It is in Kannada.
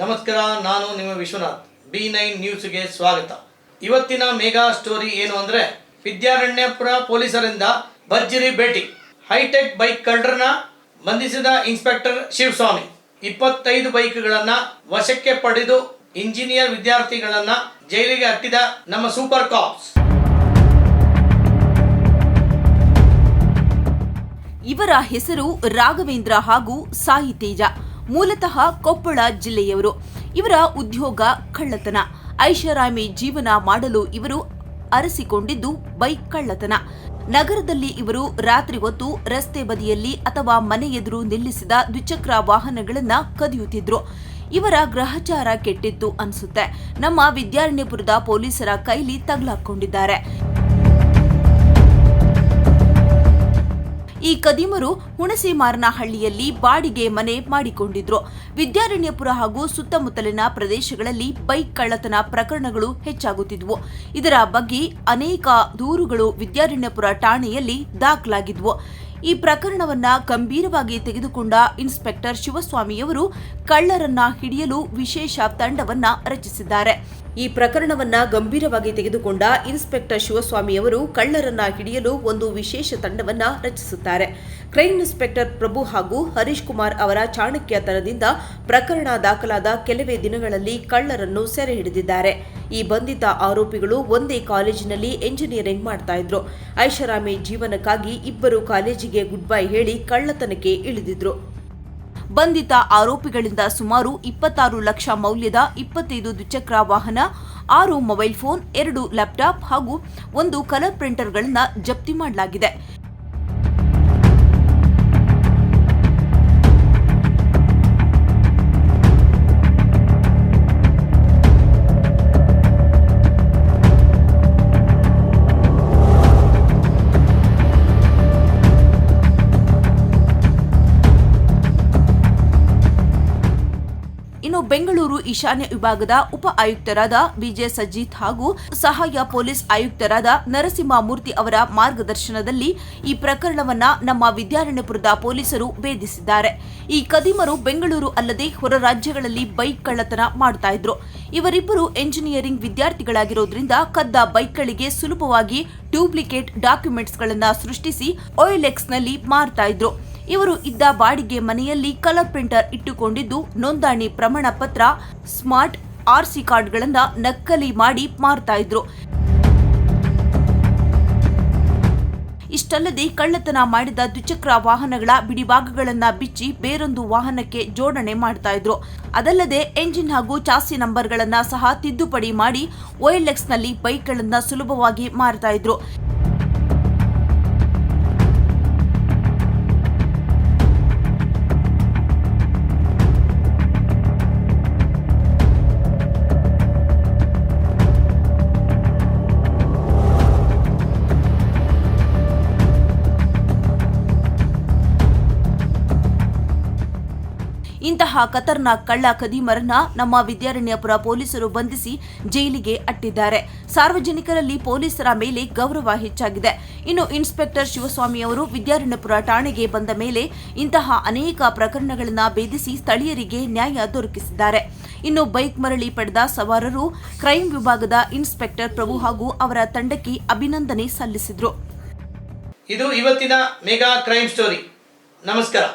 ನಮಸ್ಕಾರ, ನಾನು ನಿಮ್ಮ ವಿಶ್ವನಾಥ್. ಬಿ ನೈನ್ ನ್ಯೂಸ್ಗೆ ಸ್ವಾಗತ. ಇವತ್ತಿನ ಮೇಗಾ ಸ್ಟೋರಿ ಏನು ಅಂದರೆ, ವಿದ್ಯಾರಣ್ಯಪುರ ಪೊಲೀಸರಿಂದ ಭರ್ಜರಿ ಭೇಟಿ. ಹೈಟೆಕ್ ಬೈಕ್ ಕಳ್ಳರನ್ನ ಬಂಧಿಸಿದ ಇನ್ಸ್ಪೆಕ್ಟರ್ ಶಿವಸ್ವಾಮಿ. ಇಪ್ಪತ್ತೈದು ಬೈಕ್ಗಳನ್ನು ವಶಕ್ಕೆ ಪಡೆದು ಇಂಜಿನಿಯರ್ ವಿದ್ಯಾರ್ಥಿಗಳನ್ನ ಜೈಲಿಗೆ ಹಟ್ಟಿದ ನಮ್ಮ ಸೂಪರ್ ಕಾಪ್ಸ್. ಇವರ ಹೆಸರು ರಾಘವೇಂದ್ರ ಹಾಗೂ ಸಾಯಿ ಮೂಲತಃ ಕೊಪ್ಪಳ ಜಿಲ್ಲೆಯವರು. ಇವರ ಉದ್ಯೋಗ ಕಳ್ಳತನ. ಐಷಾರಾಮಿ ಜೀವನ ಮಾಡಲು ಇವರು ಅರಸಿಕೊಂಡಿದ್ದು ಬೈಕ್ ಕಳ್ಳತನ. ನಗರದಲ್ಲಿ ಇವರು ರಾತ್ರಿ ಹೊತ್ತು ರಸ್ತೆ ಬದಿಯಲ್ಲಿ ಅಥವಾ ಮನೆ ಎದುರು ನಿಲ್ಲಿಸಿದ ದ್ವಿಚಕ್ರ ವಾಹನಗಳನ್ನ ಕದಿಯುತ್ತಿದ್ರು. ಇವರ ಗ್ರಹಚಾರ ಕೆಟ್ಟಿತ್ತು ಅನ್ಸುತ್ತೆ. ನಮ್ಮ ವಿದ್ಯಾರಣ್ಯಪುರದ ಪೊಲೀಸರ ಕೈಲಿ ತಗ್ಲಾಕೊಂಡಿದ್ದಾರೆ. ಈ ಕದಿಮರು ಹುಣಸೇಮಾರನಹಳ್ಳಿಯಲ್ಲಿ ಬಾಡಿಗೆ ಮನೆ ಮಾಡಿಕೊಂಡಿದ್ರು. ವಿದ್ಯಾರಣ್ಯಪುರ ಹಾಗೂ ಸುತ್ತಮುತ್ತಲಿನ ಪ್ರದೇಶಗಳಲ್ಲಿ ಬೈಕ್ ಕಳ್ಳತನ ಪ್ರಕರಣಗಳು ಹೆಚ್ಚಾಗುತ್ತಿದ್ವು. ಇದರ ಬಗ್ಗೆ ಅನೇಕ ದೂರುಗಳು ವಿದ್ಯಾರಣ್ಯಪುರ ಠಾಣೆಯಲ್ಲಿ ದಾಖಲಾಗಿದ್ವು. ಈ ಪ್ರಕರಣವನ್ನ ಗಂಭೀರವಾಗಿ ತೆಗೆದುಕೊಂಡ ಇನ್ಸ್ಪೆಕ್ಟರ್ ಶಿವಸ್ವಾಮಿಯವರು ಕಳ್ಳರನ್ನ ಹಿಡಿಯಲು ವಿಶೇಷ ತಂಡವನ್ನ ರಚಿಸಿದ್ದಾರೆ. ಈ ಪ್ರಕರಣವನ್ನ ಗಂಭೀರವಾಗಿ ತೆಗೆದುಕೊಂಡ ಇನ್ಸ್ಪೆಕ್ಟರ್ ಶಿವಸ್ವಾಮಿಯವರು ಕಳ್ಳರನ್ನ ಹಿಡಿಯಲು ಒಂದು ವಿಶೇಷ ತಂಡವನ್ನ ರಚಿಸುತ್ತಾರೆ. ಕ್ರೈಮ್ ಇನ್ಸ್ಪೆಕ್ಟರ್ ಪ್ರಭು ಹಾಗೂ ಹರೀಶ್ ಕುಮಾರ್ ಅವರ ಚಾಣಕ್ಯತನದಿಂದ ಪ್ರಕರಣ ದಾಖಲಾದ ಕೆಲವೇ ದಿನಗಳಲ್ಲಿ ಕಳ್ಳರನ್ನು ಸೆರೆ ಹಿಡಿದಿದ್ದಾರೆ. ಈ ಬಂಧಿತ ಆರೋಪಿಗಳು ಒಂದೇ ಕಾಲೇಜಿನಲ್ಲಿ ಎಂಜಿನಿಯರಿಂಗ್ ಮಾಡ್ತಾ ಇದ್ರು. ಐಷಾರಾಮಿ ಜೀವನಕ್ಕಾಗಿ ಇಬ್ಬರು ಕಾಲೇಜಿಗೆ ಗುಡ್ ಬೈ ಹೇಳಿ ಕಳ್ಳತನಕ್ಕೆ ಇಳಿದಿದ್ರು. ಬಂಧಿತ ಆರೋಪಿಗಳಿಂದ ಸುಮಾರು ಇಪ್ಪತ್ತಾರು ಲಕ್ಷ ಮೌಲ್ಯದ ಇಪ್ಪತ್ತೈದು ದ್ವಿಚಕ್ರ ವಾಹನ, ಆರು ಮೊಬೈಲ್ ಫೋನ್, ಎರಡು ಲ್ಯಾಪ್ಟಾಪ್ ಹಾಗೂ ಒಂದು ಕಲರ್ ಪ್ರಿಂಟರ್ಗಳನ್ನು ಜಪ್ತಿ ಮಾಡಲಾಗಿದೆ. ಇನ್ನು ಬೆಂಗಳೂರು ಈಶಾನ್ಯ ವಿಭಾಗದ ಉಪ ಆಯುಕ್ತರಾದ ವಿಜಯ ಸಜ್ಜಿತ್ ಹಾಗೂ ಸಹಾಯ ಪೊಲೀಸ್ ಆಯುಕ್ತರಾದ ನರಸಿಂಹಮೂರ್ತಿ ಅವರ ಮಾರ್ಗದರ್ಶನದಲ್ಲಿ ಈ ಪ್ರಕರಣವನ್ನ ನಮ್ಮ ವಿದ್ಯಾರಣ್ಯಪುರದ ಪೊಲೀಸರು ಭೇದಿಸಿದ್ದಾರೆ. ಈ ಕದಿಮರು ಬೆಂಗಳೂರು ಅಲ್ಲದೆ ಹೊರ ರಾಜ್ಯಗಳಲ್ಲಿ ಬೈಕ್ ಕಳ್ಳತನ ಮಾಡ್ತಾ ಇದ್ರು. ಇವರಿಬ್ಬರು ಎಂಜಿನಿಯರಿಂಗ್ ವಿದ್ಯಾರ್ಥಿಗಳಾಗಿರೋದ್ರಿಂದ ಕದ್ದ ಬೈಕ್ಗಳಿಗೆ ಸುಲಭವಾಗಿ ಡೂಪ್ಲಿಕೇಟ್ ಡಾಕ್ಯುಮೆಂಟ್ಸ್ಗಳನ್ನು ಸೃಷ್ಟಿಸಿ ನಲ್ಲಿ ಮಾರ್ತಾ ಇದ್ರು. ಇವರು ಇದ್ದ ಬಾಡಿಗೆ ಮನೆಯಲ್ಲಿ ಕಲರ್ ಪ್ರಿಂಟರ್ ಇಟ್ಟುಕೊಂಡಿದ್ದು, ನೋಂದಣಿ ಪ್ರಮಾಣ ಪತ್ರ, ಸ್ಮಾರ್ಟ್ ಆರ್ಸಿ ಕಾರ್ಡ್ಗಳನ್ನ ನಕಲಿ ಮಾಡಿ ಮಾರ್ತಾ ಇದ್ರು. ಇಷ್ಟಲ್ಲದೆ ಕಳ್ಳತನ ಮಾಡಿದ ದ್ವಿಚಕ್ರ ವಾಹನಗಳ ಬಿಡಿಭಾಗಗಳನ್ನ ಬಿಚ್ಚಿ ಬೇರೊಂದು ವಾಹನಕ್ಕೆ ಜೋಡಣೆ ಮಾಡ್ತಾ ಇದ್ರು. ಅದಲ್ಲದೆ ಎಂಜಿನ್ ಹಾಗೂ ಚಾಸಿ ನಂಬರ್ಗಳನ್ನ ಸಹ ತಿದ್ದುಪಡಿ ಮಾಡಿ ನಲ್ಲಿ ಬೈಕ್ಗಳನ್ನ ಸುಲಭವಾಗಿ ಮಾರ್ತಾ ಇದ್ರು. ಇಂತಹ ಖತರ್ನಾಕ್ ಕಳ್ಳ ಖದೀಮರನ್ನ ನಮ್ಮ ವಿದ್ಯಾರಣ್ಯಪುರ ಪೊಲೀಸರು ಬಂಧಿಸಿ ಜೈಲಿಗೆ ಅಟ್ಟಿದ್ದಾರೆ. ಸಾರ್ವಜನಿಕರಲ್ಲಿ ಪೊಲೀಸರ ಮೇಲೆ ಗೌರವ ಹೆಚ್ಚಾಗಿದೆ. ಇನ್ನು ಇನ್ಸ್ಪೆಕ್ಟರ್ ಶಿವಸ್ವಾಮಿ ಅವರು ವಿದ್ಯಾರಣ್ಯಪುರ ಠಾಣೆಗೆ ಬಂದ ಮೇಲೆ ಇಂತಹ ಅನೇಕ ಪ್ರಕರಣಗಳನ್ನು ಭೇದಿಸಿ ಸ್ಥಳೀಯರಿಗೆ ನ್ಯಾಯ ದೊರಕಿಸಿದ್ದಾರೆ. ಇನ್ನು ಬೈಕ್ ಮರಳಿ ಪಡೆದ ಸವಾರರು ಕ್ರೈಂ ವಿಭಾಗದ ಇನ್ಸ್ಪೆಕ್ಟರ್ ಪ್ರಭು ಹಾಗೂ ಅವರ ತಂಡಕ್ಕೆ ಅಭಿನಂದನೆ ಸಲ್ಲಿಸಿದರು. ಇದು ಇವತ್ತಿನ ಮೆಗಾ ಕ್ರೈಮ್ ಸ್ಟೋರಿ. ನಮಸ್ಕಾರ.